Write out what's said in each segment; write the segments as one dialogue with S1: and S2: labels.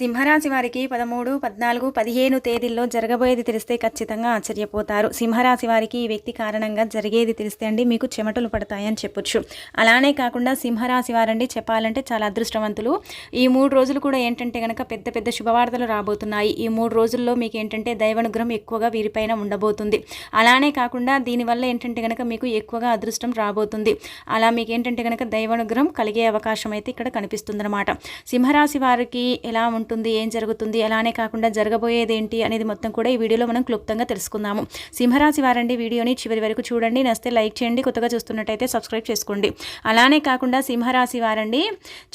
S1: సింహరాశి వారికి పదమూడు పద్నాలుగు పదిహేను తేదీల్లో జరగబోయేది తెలిస్తే ఖచ్చితంగా ఆశ్చర్యపోతారు. సింహరాశి వారికి ఈ వ్యక్తి కారణంగా జరిగేది తెలిస్తే అండి మీకు చెమటలు పడతాయని చెప్పొచ్చు. అలానే కాకుండా సింహరాశి వారండి చెప్పాలంటే చాలా అదృష్టవంతులు. ఈ మూడు రోజులు కూడా ఏంటంటే కనుక పెద్ద పెద్ద శుభవార్తలు రాబోతున్నాయి. ఈ మూడు రోజుల్లో మీకు ఏంటంటే దైవానుగ్రహం ఎక్కువగా వీరిపైన ఉండబోతుంది. అలానే కాకుండా దీనివల్ల ఏంటంటే కనుక మీకు ఎక్కువగా అదృష్టం రాబోతుంది. అలా మీకు ఏంటంటే కనుక దైవానుగ్రహం కలిగే అవకాశం అయితే ఇక్కడ కనిపిస్తుందన్నమాట. సింహరాశి వారికి ఎలా ఉంటుంది ఉంటుంది ఏం జరుగుతుంది అలానే కాకుండా జరగబోయేది ఏంటి అనేది మొత్తం కూడా ఈ వీడియోలో మనం క్లుప్తంగా తెలుసుకుందాము. సింహరాశి వారండి వీడియోని చివరి వరకు చూడండి. నస్తే లైక్ చేయండి కొత్తగా చూస్తున్నట్టయితే సబ్స్క్రైబ్ చేసుకోండి. అలానే కాకుండా సింహరాశి వారండి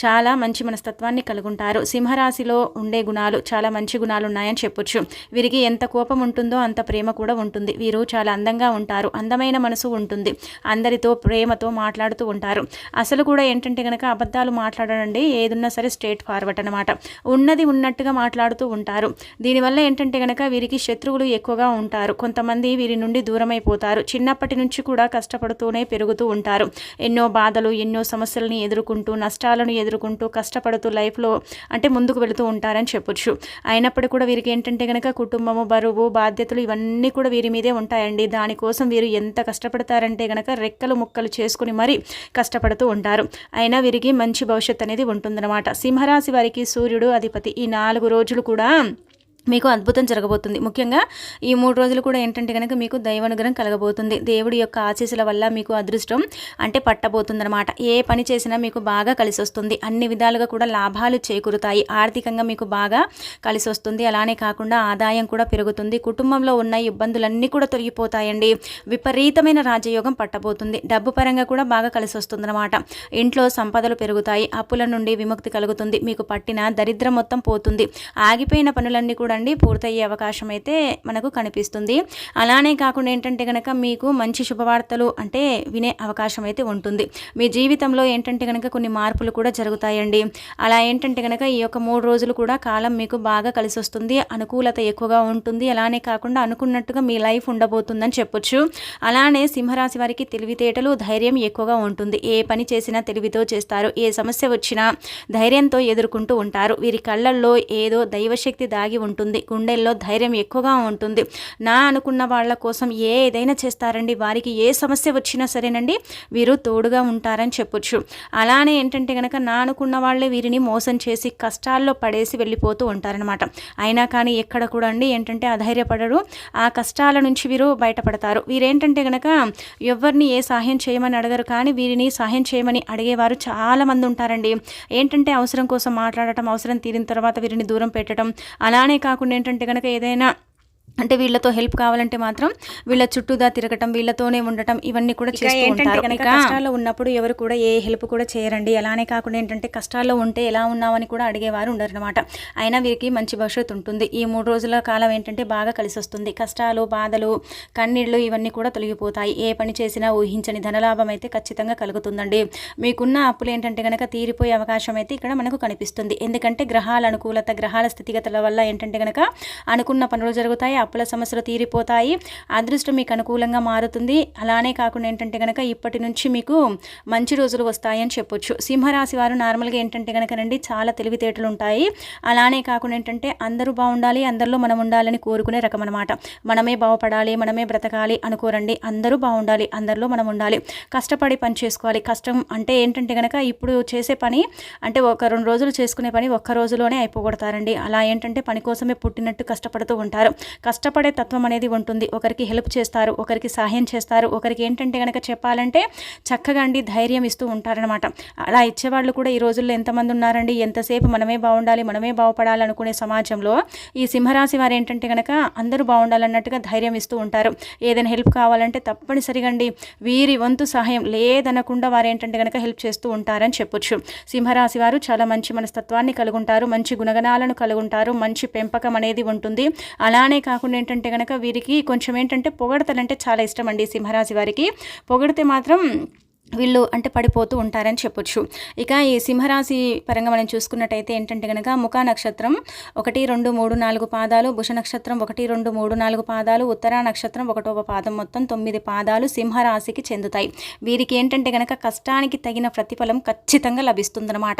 S1: చాలా మంచి మనస్తత్వాన్ని కలుగుంటారు. సింహరాశిలో ఉండే గుణాలు చాలా మంచి గుణాలు ఉన్నాయని చెప్పొచ్చు. వీరికి ఎంత కోపం ఉంటుందో అంత ప్రేమ కూడా ఉంటుంది. వీరు చాలా అందంగా ఉంటారు. అందమైన మనసు ఉంటుంది. అందరితో ప్రేమతో మాట్లాడుతూ ఉంటారు. అసలు కూడా ఏంటంటే కనుక అబద్ధాలు మాట్లాడండి ఏదున్నా సరే స్ట్రేట్ ఫార్వర్డ్ అనమాట ఉన్నది ఉన్నట్టుగా మాట్లాడుతూ ఉంటారు. దీనివల్ల ఏంటంటే కనుక వీరికి శత్రువులు ఎక్కువగా ఉంటారు. కొంతమంది వీరి నుండి దూరమైపోతారు. చిన్నప్పటి నుంచి కూడా కష్టపడుతూనే పెరుగుతూ ఉంటారు. ఎన్నో బాధలు ఎన్నో సమస్యలని ఎదుర్కొంటూ నష్టాలను ఎదుర్కొంటూ కష్టపడుతూ లైఫ్లో అంటే ముందుకు వెళుతూ ఉంటారని చెప్పొచ్చు. అయినప్పటికీ కూడా వీరికి ఏంటంటే కనుక కుటుంబము బరువు బాధ్యతలు ఇవన్నీ కూడా వీరి మీదే ఉంటాయండి. దానికోసం వీరు ఎంత కష్టపడతారంటే కనుక రెక్కలు ముక్కలు చేసుకుని మరీ కష్టపడుతూ ఉంటారు. అయినా వీరికి మంచి భవిష్యత్ అనేది ఉంటుందన్నమాట. సింహరాశి వారికి సూర్యుడు అధిపతి. ఈ నాలుగు రోజులు కూడా మీకు అద్భుతం జరగబోతుంది. ముఖ్యంగా ఈ మూడు రోజులు కూడా ఏంటంటే కనుక మీకు దైవానుగ్రహం కలగబోతుంది. దేవుడి యొక్క ఆశీస్సుల వల్ల మీకు అదృష్టం అంటే పట్టబోతుందన్నమాట. ఏ పని చేసినా మీకు బాగా కలిసి వస్తుంది అన్ని విధాలుగా కూడా లాభాలు చేకూరుతాయి. ఆర్థికంగా మీకు బాగా కలిసి వస్తుంది అలానే కాకుండా ఆదాయం కూడా పెరుగుతుంది. కుటుంబంలో ఉన్న ఇబ్బందులన్నీ కూడా తొలగిపోతాయండి. విపరీతమైన రాజయోగం పట్టబోతుంది. డబ్బు పరంగా కూడా బాగా కలిసి వస్తుందన్నమాట ఇంట్లో సంపదలు పెరుగుతాయి. అప్పుల నుండి విముక్తి కలుగుతుంది. మీకు పట్టిన దరిద్రం మొత్తం పోతుంది. ఆగిపోయిన పనులన్నీ కూడా చూడండి పూర్తయ్యే అవకాశం అయితే మనకు కనిపిస్తుంది. అలానే కాకుండా ఏంటంటే కనుక మీకు మంచి శుభవార్తలు అంటే వినే అవకాశం అయితే ఉంటుంది. మీ జీవితంలో ఏంటంటే కనుక కొన్ని మార్పులు కూడా జరుగుతాయండి. అలా ఏంటంటే కనుక ఈ యొక్క మూడు రోజులు కూడా కాలం మీకు బాగా కలిసి వస్తుంది అనుకూలత ఎక్కువగా ఉంటుంది. అలానే కాకుండా అనుకున్నట్టుగా మీ లైఫ్ ఉండబోతుందని చెప్పొచ్చు. అలానే సింహరాశి వారికి తెలివితేటలు ధైర్యం ఎక్కువగా ఉంటుంది. ఏ పని చేసినా తెలివితో చేస్తారు. ఏ సమస్య వచ్చినా ధైర్యంతో ఎదుర్కొంటూ ఉంటారు. వీరి కళ్ళల్లో ఏదో దైవశక్తి దాగి ఉంటుంది గుండెల్లో ధైర్యం ఎక్కువగా ఉంటుంది. నా అనుకున్న వాళ్ళ కోసం ఏదైనా చేస్తారండి. వారికి ఏ సమస్య వచ్చినా సరేనండి వీరు తోడుగా ఉంటారని చెప్పొచ్చు. అలానే ఏంటంటే కనుక నా అనుకున్న వాళ్ళే వీరిని మోసం చేసి కష్టాల్లో పడేసి వెళ్ళిపోతూ ఉంటారనమాట అయినా కానీ ఎక్కడ కూడా అండి ఏంటంటే అధైర్యపడరు. ఆ కష్టాల నుంచి వీరు బయటపడతారు. వీరేంటంటే కనుక ఎవరిని ఏ సహాయం చేయమని అడగరు. కానీ వీరిని సహాయం చేయమని అడిగేవారు చాలా మంది ఉంటారండి. ఏంటంటే అవసరం కోసం మాట్లాడటం అవసరం తీరిన తర్వాత వీరిని దూరం పెట్టడం అలానే కాకుండా ఏంటంటే కనుక ఏదైనా అంటే వీళ్ళతో హెల్ప్ కావాలంటే మాత్రం వీళ్ళ చుట్టూదా తిరగటం వీళ్ళతోనే ఉండటం ఇవన్నీ కూడా చేస్తూ ఉంటారు. కనుక కష్టాల్లో ఉన్నప్పుడు ఎవరు కూడా ఏ హెల్ప్ కూడా చేయరండి. అలానే కాకుండా ఏంటంటే కష్టాల్లో ఉంటే ఎలా ఉన్నామని కూడా అడిగేవారు ఉండరు అనమాట అయినా వీరికి మంచి భవిష్యత్తు ఉంటుంది. ఈ మూడు రోజుల కాలం ఏంటంటే బాగా కలిసి వస్తుంది. కష్టాలు బాధలు కన్నీళ్ళు ఇవన్నీ కూడా తొలగిపోతాయి. ఏ పని చేసినా ఊహించని ధనలాభం అయితే ఖచ్చితంగా కలుగుతుందండి. మీకున్న అప్పులు ఏంటంటే కనుక తీరిపోయే అవకాశం అయితే ఇక్కడ మనకు కనిపిస్తుంది. ఎందుకంటే గ్రహాల అనుకూలత గ్రహాల స్థితిగతుల వల్ల ఏంటంటే కనుక అనుకున్న పనులు జరుగుతాయి. అప్పుల సమస్యలు తీరిపోతాయి. అదృష్టం మీకు అనుకూలంగా మారుతుంది. అలానే కాకుండా ఏంటంటే కనుక ఇప్పటి నుంచి మీకు మంచి రోజులు వస్తాయని చెప్పొచ్చు. సింహరాశి వారు నార్మల్గా ఏంటంటే కనుక రండి చాలా తెలివితేటలు ఉంటాయి. అలానే కాకుండా ఏంటంటే అందరూ బాగుండాలి అందరిలో మనం ఉండాలని కోరుకునే రకం అనమాట మనమే బాగుపడాలి మనమే బ్రతకాలి అనుకోరండి. అందరూ బాగుండాలి అందరిలో మనం ఉండాలి. కష్టపడి పని చేసుకోవాలి. కష్టం అంటే ఏంటంటే కనుక ఇప్పుడు చేసే పని అంటే ఒక రెండు రోజులు చేసుకునే పని ఒక్క రోజులోనే అయిపోగొడతారండి. అలా ఏంటంటే పని కోసమే పుట్టినట్టు కష్టపడుతూ ఉంటారు. కష్టపడే తత్వం అనేది ఉంటుంది. ఒకరికి హెల్ప్ చేస్తారు ఒకరికి సహాయం చేస్తారు. ఒకరికి ఏంటంటే కనుక చెప్పాలంటే చక్కగా అండి ధైర్యం ఇస్తూ ఉంటారనమాట అలా ఇచ్చేవాళ్ళు కూడా ఈ రోజుల్లో ఎంతమంది ఉన్నారండి? ఎంతసేపు మనమే బాగుండాలి మనమే బాగుపడాలి అనుకునే సమాజంలో ఈ సింహరాశి వారు ఏంటంటే కనుక అందరూ బాగుండాలన్నట్టుగా ధైర్యం ఇస్తూ ఉంటారు. ఏదైనా హెల్ప్ కావాలంటే తప్పనిసరిగా అండి వీరి వంతు సహాయం లేదనకుండా వారు ఏంటంటే కనుక హెల్ప్ చేస్తూ ఉంటారని చెప్పొచ్చు. సింహరాశి వారు చాలా మంచి మనస్తత్వాన్ని కలుగుంటారు మంచి గుణగణాలను కలుగుంటారు మంచి పెంపకం అనేది ఉంటుంది. అలానే కాకుండా ఏంటంటే కనుక వీరికి కొంచెం ఏంటంటే పొగడతలంటే చాలా ఇష్టం అండి సింహరాశి వారికి. పొగిడితే మాత్రం వీళ్ళు అంటే పడిపోతూ ఉంటారని చెప్పొచ్చు. ఇక ఈ సింహరాశి పరంగా మనం చూసుకున్నట్టయితే ఏంటంటే కనుక ముఖ నక్షత్రం ఒకటి రెండు మూడు నాలుగు పాదాలు భుష నక్షత్రం ఒకటి రెండు మూడు నాలుగు పాదాలు ఉత్తర నక్షత్రం ఒకటవ పాదం మొత్తం తొమ్మిది పాదాలు సింహరాశికి చెందుతాయి. వీరికి ఏంటంటే కనుక కష్టానికి తగిన ప్రతిఫలం ఖచ్చితంగా లభిస్తుందన్నమాట.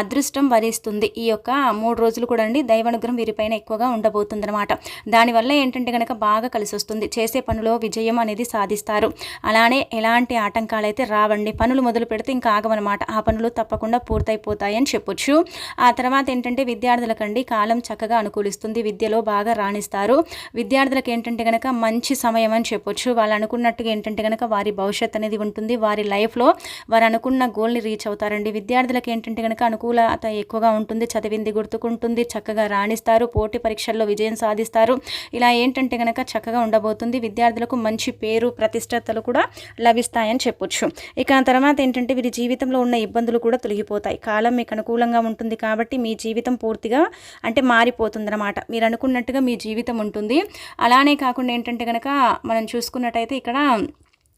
S1: అదృష్టం వరిస్తుంది. ఈ యొక్క మూడు రోజులు కూడా అండి దైవానుగ్రహం వీరిపైన ఎక్కువగా ఉండబోతుందన్నమాట. దానివల్ల ఏంటంటే కనుక బాగా కలిసి వస్తుంది చేసే పనిలో విజయం అనేది సాధిస్తారు. అలానే ఎలాంటి ఆటంకాలు అయితే రావ అవ్వండి పనులు మొదలు పెడితే ఇంకా ఆగమనమాట. ఆ పనులు తప్పకుండా పూర్తయిపోతాయని చెప్పొచ్చు. ఆ తర్వాత ఏంటంటే విద్యార్థులకండి కాలం చక్కగా అనుకూలిస్తుంది. విద్యలో బాగా రాణిస్తారు. విద్యార్థులకు ఏంటంటే కనుక మంచి సమయం అని చెప్పొచ్చు. వాళ్ళు అనుకున్నట్టుగా ఏంటంటే కనుక వారి భవిష్యత్ అనేది ఉంటుంది. వారి లైఫ్లో వారు అనుకున్న గోల్ని రీచ్ అవుతారండి. విద్యార్థులకు ఏంటంటే కనుక అనుకూలత ఎక్కువగా ఉంటుంది. చదివింది గుర్తుకుంటుంది. చక్కగా రాణిస్తారు. పోటీ పరీక్షల్లో విజయం సాధిస్తారు. ఇలా ఏంటంటే కనుక చక్కగా ఉండబోతుంది. విద్యార్థులకు మంచి పేరు ప్రతిష్టతలు కూడా లభిస్తాయని చెప్పొచ్చు. ఇక తర్వాత ఏంటంటే వీరి జీవితంలో ఉన్న ఇబ్బందులు కూడా తొలగిపోతాయి. కాలం మీకు అనుకూలంగా ఉంటుంది కాబట్టి మీ జీవితం పూర్తిగా అంటే మారిపోతుందన్నమాట. మీరు అనుకున్నట్టుగా మీ జీవితం ఉంటుంది. అలానే కాకుండా ఏంటంటే కనుక మనం చూసుకున్నట్టయితే ఇక్కడ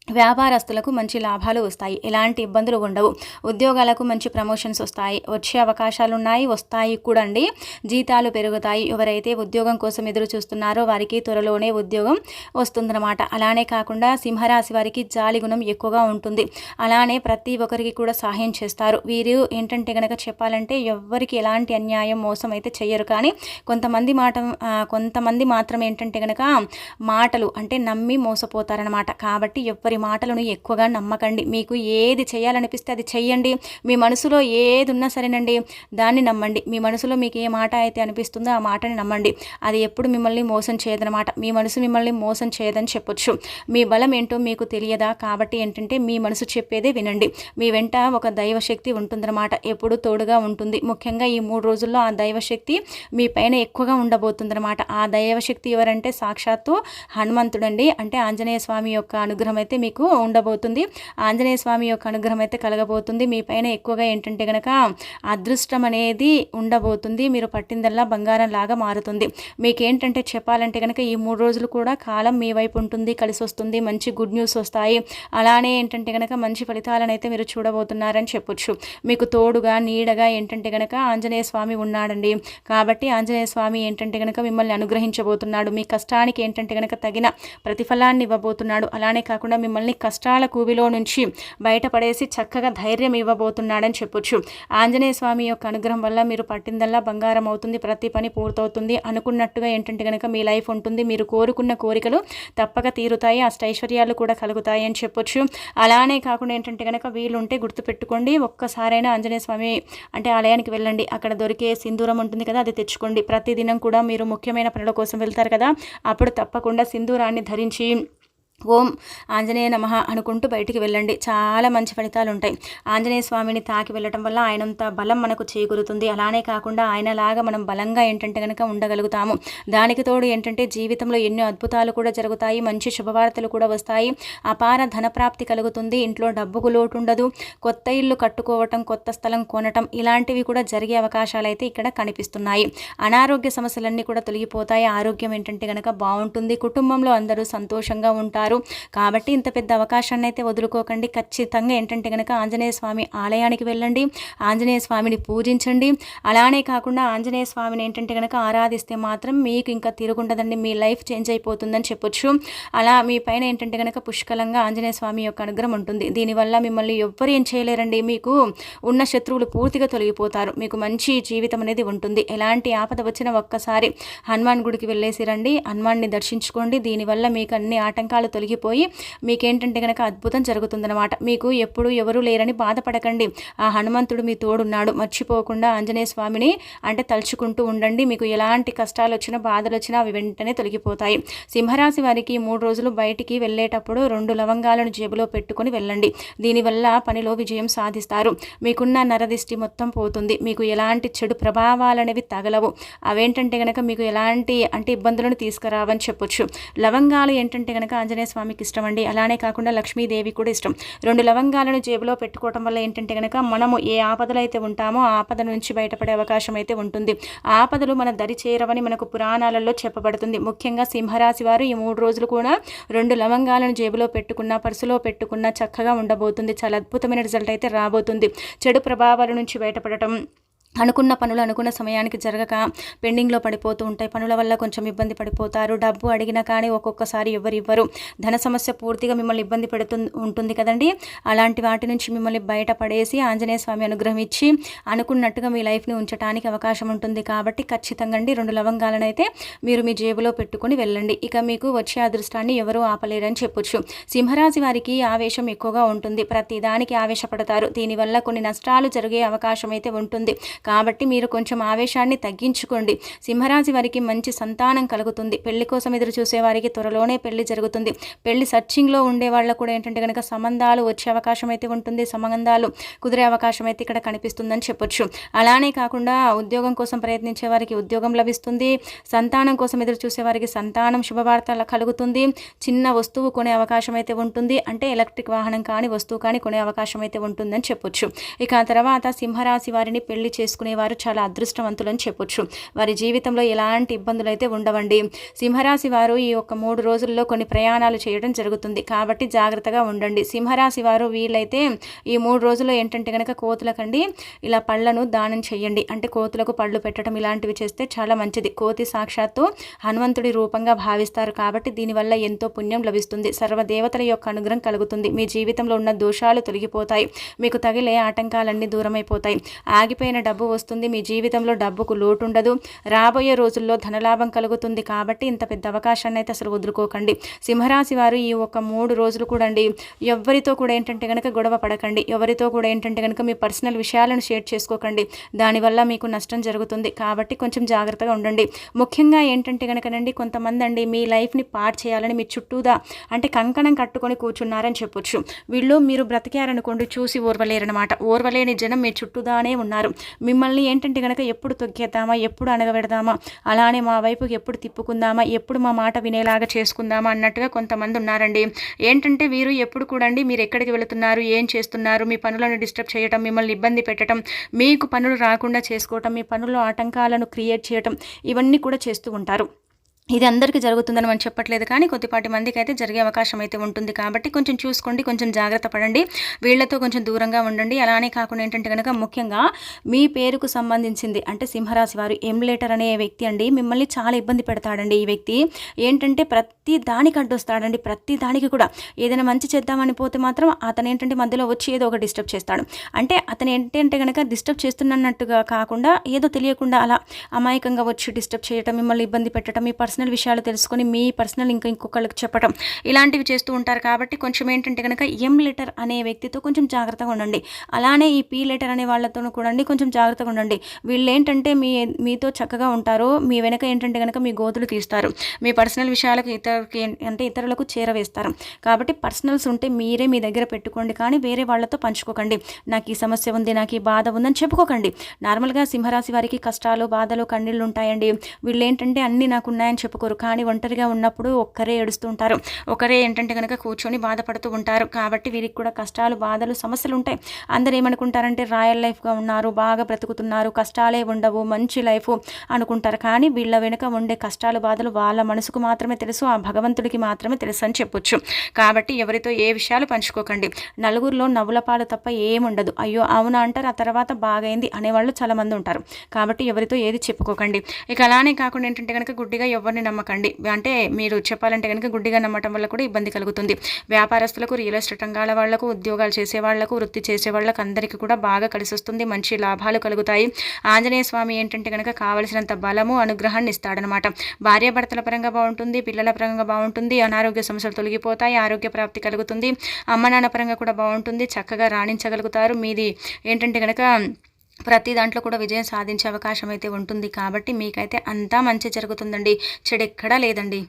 S1: వ్యాపారస్తులకు మంచి లాభాలు వస్తాయి. ఎలాంటి ఇబ్బందులు ఉండవు. ఉద్యోగాలకు మంచి ప్రమోషన్స్ వస్తాయి. వచ్చే అవకాశాలు ఉన్నాయి వస్తాయి కూడా అండి జీతాలు పెరుగుతాయి. ఎవరైతే ఉద్యోగం కోసం ఎదురు చూస్తున్నారో వారికి త్వరలోనే ఉద్యోగం వస్తుందన్నమాట. అలానే కాకుండా సింహరాశి వారికి జాలి గుణం ఎక్కువగా ఉంటుంది. అలానే ప్రతి ఒక్కరికి కూడా సహాయం చేస్తారు. వీరు ఏంటంటే కనుక చెప్పాలంటే ఎవరికి ఎలాంటి అన్యాయం మోసం అయితే చెయ్యరు. కానీ కొంతమంది మాట కొంతమంది మాత్రం ఏంటంటే కనుక మాటలు అంటే నమ్మి మోసపోతారనమాట కాబట్టి ఎవరి వారి మాటలను ఎక్కువగా నమ్మకండి. మీకు ఏది చేయాలనిపిస్తే అది చెయ్యండి. మీ మనసులో ఏది ఉన్నా సరేనండి దాన్ని నమ్మండి. మీ మనసులో మీకు ఏ మాట అయితే అనిపిస్తుందో ఆ మాటని నమ్మండి. అది ఎప్పుడు మిమ్మల్ని మోసం చేయదనమాట మీ మనసు మిమ్మల్ని మోసం చేయదని చెప్పొచ్చు. మీ బలం ఏంటో మీకు తెలియదా? కాబట్టి ఏంటంటే మీ మనసు చెప్పేదే వినండి. మీ వెంట ఒక దైవశక్తి ఉంటుందన్నమాట. ఎప్పుడు తోడుగా ఉంటుంది. ముఖ్యంగా ఈ మూడు రోజుల్లో ఆ దైవశక్తి మీ పైన ఎక్కువగా ఉండబోతుందన్నమాట. ఆ దైవశక్తి ఎవరంటే సాక్షాత్తు హనుమంతుడండి. అంటే ఆంజనేయ స్వామి యొక్క అనుగ్రహం అయితే మీకు మీకు ఉండబోతుంది. ఆంజనేయ స్వామి యొక్క అనుగ్రహం అయితే కలగబోతుంది. మీ పైన ఎక్కువగా ఏంటంటే కనుక అదృష్టం అనేది ఉండబోతుంది. మీరు పట్టిందల్లా బంగారం లాగా మారుతుంది. మీకు ఏంటంటే చెప్పాలంటే కనుక ఈ మూడు రోజులు కూడా కాలం మీ వైపు ఉంటుంది కలిసి వస్తుంది మంచి గుడ్ న్యూస్ వస్తాయి. అలానే ఏంటంటే కనుక మంచి ఫలితాలను అయితే మీరు చూడబోతున్నారని చెప్పొచ్చు. మీకు తోడుగా నీడగా ఏంటంటే కనుక ఆంజనేయ స్వామి ఉన్నాడండి. కాబట్టి ఆంజనేయ స్వామి ఏంటంటే కనుక మిమ్మల్ని అనుగ్రహించబోతున్నాడు. మీ కష్టానికి ఏంటంటే కనుక తగిన ప్రతిఫలాన్ని ఇవ్వబోతున్నాడు. అలానే కాకుండా మిమ్మల్ని మిమ్మల్ని కష్టాల కూవిలో నుంచి బయటపడేసి చక్కగా ధైర్యం ఇవ్వబోతున్నాడని చెప్పొచ్చు. ఆంజనేయ స్వామి యొక్క అనుగ్రహం వల్ల మీరు పట్టిందల్లా బంగారం అవుతుంది ప్రతి పని పూర్తవుతుంది అనుకున్నట్టుగా ఏంటంటే కనుక మీ లైఫ్ ఉంటుంది. మీరు కోరుకున్న కోరికలు తప్పక తీరుతాయి అష్టైశ్వర్యాలు కూడా కలుగుతాయి అని చెప్పొచ్చు. అలానే కాకుండా ఏంటంటే కనుక వీలుంటే గుర్తుపెట్టుకోండి. ఒక్కసారైనా ఆంజనేయ స్వామి అంటే ఆలయానికి వెళ్ళండి. అక్కడ దొరికే సింధూరం ఉంటుంది కదా అది తెచ్చుకోండి. ప్రతిదినం కూడా మీరు ముఖ్యమైన పనుల కోసం వెళ్తారు కదా అప్పుడు తప్పకుండా సింధూరాన్ని ధరించి ఓం ఆంజనేయ నమ అనుకుంటూ బయటికి వెళ్ళండి. చాలా మంచి ఫలితాలు ఉంటాయి. ఆంజనేయ స్వామిని తాకి వెళ్ళటం వల్ల ఆయనంత బలం మనకు చేకూరుతుంది. అలానే కాకుండా ఆయనలాగా మనం బలంగా ఏంటంటే కనుక ఉండగలుగుతాము. దానికి తోడు ఏంటంటే జీవితంలో ఎన్నో అద్భుతాలు కూడా జరుగుతాయి. మంచి శుభవార్తలు కూడా వస్తాయి. అపార ధనప్రాప్తి కలుగుతుంది. ఇంట్లో డబ్బుకు లోటు ఉండదు కొత్త ఇల్లు కట్టుకోవటం కొత్త స్థలం కొనటం ఇలాంటివి కూడా జరిగే అవకాశాలు అయితే ఇక్కడ కనిపిస్తున్నాయి. అనారోగ్య సమస్యలన్నీ కూడా తొలగిపోతాయి. ఆరోగ్యం ఏంటంటే కనుక బాగుంటుంది. కుటుంబంలో అందరూ సంతోషంగా ఉంటారు. ఉంటారు కాబట్టి ఇంత పెద్ద అవకాశాన్ని అయితే వదులుకోకండి. ఖచ్చితంగా ఏంటంటే కనుక ఆంజనేయ స్వామి ఆలయానికి వెళ్ళండి. ఆంజనేయ స్వామిని పూజించండి. అలానే కాకుండా ఆంజనేయ స్వామిని ఏంటంటే కనుక ఆరాధిస్తే మాత్రం మీకు ఇంకా తిరుగుండదండి. మీ లైఫ్ చేంజ్ అయిపోతుందని చెప్పొచ్చు. అలా మీ పైన ఏంటంటే కనుక పుష్కలంగా ఆంజనేయ స్వామి యొక్క అనుగ్రహం ఉంటుంది. దీనివల్ల మిమ్మల్ని ఎవ్వరు ఏం చేయలేరండి. మీకు ఉన్న శత్రువులు పూర్తిగా తొలగిపోతారు. మీకు మంచి జీవితం అనేది ఉంటుంది. ఎలాంటి ఆపద వచ్చినా ఒక్కసారి హనుమాన్ గుడికి వెళ్ళేసి రండి. హనుమాన్ని దర్శించుకోండి. దీనివల్ల మీకు అన్ని ఆటంకాలు తొలగిపోయి మీకేంటంటే కనుక అద్భుతం జరుగుతుందన్నమాట. మీకు ఎప్పుడు ఎవరు లేరని బాధపడకండి. ఆ హనుమంతుడు మీ తోడున్నాడు. మర్చిపోకుండా ఆంజనేయ స్వామిని అంటే తలుచుకుంటూ ఉండండి. మీకు ఎలాంటి కష్టాలు వచ్చినా బాధలు వచ్చినా అవి వెంటనే తొలగిపోతాయి. సింహరాశి వారికి మూడు రోజులు బయటికి వెళ్ళేటప్పుడు రెండు లవంగాలను జేబులో పెట్టుకుని వెళ్ళండి. దీనివల్ల పనిలో విజయం సాధిస్తారు. మీకున్న నరదిష్టి మొత్తం పోతుంది. మీకు ఎలాంటి చెడు ప్రభావాలు అనేవి తగలవు. అవేంటంటే కనుక మీకు ఎలాంటి అంటే ఇబ్బందులను తీసుకురావని చెప్పొచ్చు. లవంగాలు ఏంటంటే కనుక ఆంజనేయ ఆంజనేయ స్వామికి ఇష్టం అండి అలానే కాకుండా లక్ష్మీదేవి కూడా ఇష్టం. రెండు లవంగాలను జేబులో పెట్టుకోవటం వల్ల ఏంటంటే కనుక మనము ఏ ఆపదలు అయితే ఉంటామో ఆ ఆపద నుంచి బయటపడే అవకాశం అయితే ఉంటుంది. ఆపదలు మన దరి చేరవని మనకు పురాణాలలో చెప్పబడుతుంది. ముఖ్యంగా సింహరాశి వారు ఈ మూడు రోజులు కూడా రెండు లవంగాలను జేబులో పెట్టుకున్న పర్సులో పెట్టుకున్న చక్కగా ఉండబోతుంది. చాలా అద్భుతమైన రిజల్ట్ అయితే రాబోతుంది. చెడు ప్రభావాల నుంచి బయటపడటం అనుకున్న పనులు అనుకున్న సమయానికి జరగక పెండింగ్లో పడిపోతూ ఉంటాయి. పనుల వల్ల కొంచెం ఇబ్బంది పడిపోతారు. డబ్బు అడిగినా కానీ ఒక్కొక్కసారి ఎవరు ఇవ్వరు. ధన సమస్య పూర్తిగా మిమ్మల్ని ఇబ్బంది పెడుతు ఉంటుంది కదండి? అలాంటి వాటి నుంచి మిమ్మల్ని బయటపడేసి ఆంజనేయ స్వామి అనుగ్రహం ఇచ్చి అనుకున్నట్టుగా మీ లైఫ్ని ఉంచడానికి అవకాశం ఉంటుంది. కాబట్టి ఖచ్చితంగా అండి రెండు లవంగాలను అయితే మీరు మీ జేబులో పెట్టుకుని వెళ్ళండి. ఇక మీకు వచ్చే అదృష్టాన్ని ఎవరూ ఆపలేరని చెప్పొచ్చు. సింహరాశి వారికి ఆవేశం ఎక్కువగా ఉంటుంది. ప్రతిదానికి ఆవేశపడతారు. దీనివల్ల కొన్ని నష్టాలు జరిగే అవకాశం అయితే ఉంటుంది. కాబట్టి మీరు కొంచెం ఆవేశాన్ని తగ్గించుకోండి. సింహరాశి వారికి మంచి సంతానం కలుగుతుంది. పెళ్ళి కోసం ఎదురు చూసే వారికి త్వరలోనే పెళ్ళి జరుగుతుంది. పెళ్ళి సర్చింగ్లో ఉండే వాళ్ళకు కూడా ఏంటంటే కనుక సంబంధాలు వచ్చే అవకాశం అయితే ఉంటుంది. సంబంధాలు కుదిరే అవకాశం అయితే ఇక్కడ కనిపిస్తుందని చెప్పొచ్చు. అలానే కాకుండా ఉద్యోగం కోసం ప్రయత్నించే వారికి ఉద్యోగం లభిస్తుంది. సంతానం కోసం ఎదురు చూసే వారికి సంతానం శుభవార్త కలుగుతుంది. చిన్న వస్తువు కొనే అవకాశం అయితే ఉంటుంది. అంటే ఎలక్ట్రిక్ వాహనం కానీ వస్తువు కానీ కొనే అవకాశం అయితే ఉంటుందని చెప్పొచ్చు. ఇక తర్వాత సింహరాశి వారిని పెళ్ళి చేసి చేసుకునేవారు చాలా అదృష్టవంతులని చెప్పొచ్చు. వారి జీవితంలో ఎలాంటి ఇబ్బందులు అయితే ఉండవండి. సింహరాశి వారు ఈ యొక్క మూడు రోజుల్లో కొన్ని ప్రయాణాలు చేయడం జరుగుతుంది. కాబట్టి జాగ్రత్తగా ఉండండి. సింహరాశి వారు వీళ్ళైతే ఈ మూడు రోజుల్లో ఏంటంటే కనుక కోతులకండి ఇలా పళ్ళను దానం చేయండి అంటే కోతులకు పళ్ళు పెట్టడం ఇలాంటివి చేస్తే చాలా మంచిది. కోతి సాక్షాత్తు హనుమంతుడి రూపంగా భావిస్తారు. కాబట్టి దీనివల్ల ఎంతో పుణ్యం లభిస్తుంది. సర్వదేవతల యొక్క అనుగ్రహం కలుగుతుంది. మీ జీవితంలో ఉన్న దోషాలు తొలగిపోతాయి. మీకు తగిలే ఆటంకాలన్నీ దూరమైపోతాయి. ఆగిపోయిన డబ్బు డబ్బు వస్తుంది. మీ జీవితంలో డబ్బుకు లోటు ఉండదు రాబోయే రోజుల్లో ధనలాభం కలుగుతుంది కాబట్టి ఇంత పెద్ద అవకాశాన్ని అయితే అసలు వదులుకోకండి. సింహరాశి వారు ఈ ఒక మూడు రోజులు కూడా అండి ఎవరితో కూడా ఏంటంటే కనుక గొడవ పడకండి. ఎవరితో కూడా ఏంటంటే కనుక మీ పర్సనల్ విషయాలను షేర్ చేసుకోకండి. దానివల్ల మీకు నష్టం జరుగుతుంది కాబట్టి కొంచెం జాగ్రత్తగా ఉండండి. ముఖ్యంగా ఏంటంటే కనుకనండి కొంతమంది అండి మీ లైఫ్ని పాడు చేయాలని మీ చుట్టూదా అంటే కంకణం కట్టుకొని కూర్చున్నారని చెప్పొచ్చు. వీళ్ళు మీరు బ్రతికారనుకోండి చూసి ఓర్వలేరనమాట ఓర్వలేని జనం మీ చుట్టూదానే ఉన్నారు. మిమ్మల్ని ఏంటంటే కనుక ఎప్పుడు తొక్కేద్దామా ఎప్పుడు అనగబెడదామా అలానే మా వైపుకి ఎప్పుడు తిప్పుకుందామా ఎప్పుడు మా మాట వినేలాగా చేసుకుందామా అన్నట్టుగా కొంతమంది ఉన్నారండి. ఏంటంటే వీరు ఎప్పుడు కూడండి మీరు ఎక్కడికి వెళుతున్నారు ఏం చేస్తున్నారు మీ పనులను డిస్టర్బ్ చేయటం మిమ్మల్ని ఇబ్బంది పెట్టడం మీకు పనులు రాకుండా చేసుకోవటం మీ పనుల్లో ఆటంకాలను క్రియేట్ చేయటం ఇవన్నీ కూడా చేస్తూ ఉంటారు. ఇది అందరికీ జరుగుతుందని మనం చెప్పట్లేదు కానీ కొద్దిపాటి మందికి అయితే జరిగే అవకాశం అయితే ఉంటుంది కాబట్టి కొంచెం చూసుకోండి కొంచెం జాగ్రత్త పడండి వీళ్ళతో కొంచెం దూరంగా ఉండండి. అలానే కాకుండా ఏంటంటే కనుక ముఖ్యంగా మీ పేరుకు సంబంధించింది అంటే సింహరాశి వారు ఎంలేటర్ అనే వ్యక్తి అండి. మిమ్మల్ని చాలా ఇబ్బంది పెడతాడండి ఈ వ్యక్తి. ఏంటంటే ప్రతి దానికి అడ్డొస్తాడండి. ప్రతి దానికి కూడా ఏదైనా మంచి చేద్దామని పోతే మాత్రం అతను ఏంటంటే మధ్యలో వచ్చి ఏదో ఒక డిస్టర్బ్ చేస్తాడు. అంటే అతను ఏంటంటే కనుక డిస్టర్బ్ చేస్తున్నట్టుగా కాకుండా ఏదో తెలియకుండా అలా అమాయకంగా వచ్చి డిస్టర్బ్ చేయటం మిమ్మల్ని ఇబ్బంది పెట్టడం మీ పర్సన్ పర్సనల్ విషయాలు తెలుసుకొని మీ పర్సనల్ ఇంకా ఇంకొకళ్ళకి చెప్పడం ఇలాంటివి చేస్తూ ఉంటారు కాబట్టి కొంచెం ఏంటంటే కనుక ఎం లెటర్ అనే వ్యక్తితో కొంచెం జాగ్రత్తగా ఉండండి. అలానే ఈ పీ లెటర్ అనే వాళ్ళతో కూడా కొంచెం జాగ్రత్తగా ఉండండి. వీళ్ళు ఏంటంటే మీ మీతో చక్కగా ఉంటారు. మీ వెనక ఏంటంటే కనుక మీ గోతులు తీస్తారు. మీ పర్సనల్ విషయాలకు ఇతరులకి అంటే ఇతరులకు చేరవేస్తారు. కాబట్టి పర్సనల్స్ ఉంటే మీరే మీ దగ్గర పెట్టుకోండి. కానీ వేరే వాళ్ళతో పంచుకోకండి. నాకు ఈ సమస్య ఉంది నాకు ఈ బాధ ఉందని చెప్పుకోకండి. నార్మల్గా సింహరాశి వారికి కష్టాలు బాధలు కన్నీళ్ళు ఉంటాయండి. వీళ్ళు ఏంటంటే అన్నీ నాకు ఉన్నాయని చెప్పుకోరు. కానీ ఒంటరిగా ఉన్నప్పుడు ఒక్కరే ఏడుస్తుంటారు. ఒకరే ఏంటంటే కనుక కూర్చొని బాధపడుతూ ఉంటారు. కాబట్టి వీరికి కూడా కష్టాలు బాధలు సమస్యలు ఉంటాయి అందరు ఏమనుకుంటారంటే రాయల్ లైఫ్గా ఉన్నారు బాగా బ్రతుకుతున్నారు కష్టాలే ఉండవు మంచి లైఫ్ అనుకుంటారు. కానీ వీళ్ళ వెనుక ఉండే కష్టాలు బాధలు వాళ్ళ మనసుకు మాత్రమే తెలుసు ఆ భగవంతుడికి మాత్రమే తెలుసు అని చెప్పొచ్చు. కాబట్టి ఎవరితో ఏ విషయాలు పంచుకోకండి. నలుగురిలో నవ్వుల పాలు తప్ప ఏముండదు. అయ్యో అవునా అంటారు. ఆ తర్వాత బాగైంది అనేవాళ్ళు చాలామంది ఉంటారు. కాబట్టి ఎవరితో ఏది చెప్పుకోకండి. ఇక అలానే కాకుండా ఏంటంటే కనుక గుడ్డిగా ఎవరిని నమ్మకండి. అంటే మీరు చెప్పాలంటే కనుక గుడ్డిగా నమ్మటం వల్ల కూడా ఇబ్బంది కలుగుతుంది. వ్యాపారస్తులకు రియల్ ఎస్టేట్ రంగాల వాళ్ళకు ఉద్యోగాలు చేసే వాళ్ళకు వృత్తి చేసే వాళ్ళకి అందరికీ కూడా బాగా కలిసి వస్తుంది మంచి లాభాలు కలుగుతాయి. ఆంజనేయ స్వామి ఏంటంటే కనుక కావలసినంత బలము అనుగ్రహాన్ని ఇస్తాడనమాట భార్యాభర్తల పరంగా బాగుంటుంది పిల్లల పరంగా బాగుంటుంది అనారోగ్య సమస్యలు తొలగిపోతాయి ఆరోగ్య ప్రాప్తి కలుగుతుంది. అమ్మ నాన్న పరంగా కూడా బాగుంటుంది చక్కగా రాణించగలుగుతారు. మీది ఏంటంటే కనుక ప్రతి దాంట్లో కూడా విజయం సాధించే అవకాశం అయితే ఉంటుంది. కాబట్టి మీకైతే అంతా మంచి జరుగుతుందండి. చెడు ఎక్కడా లేదండి.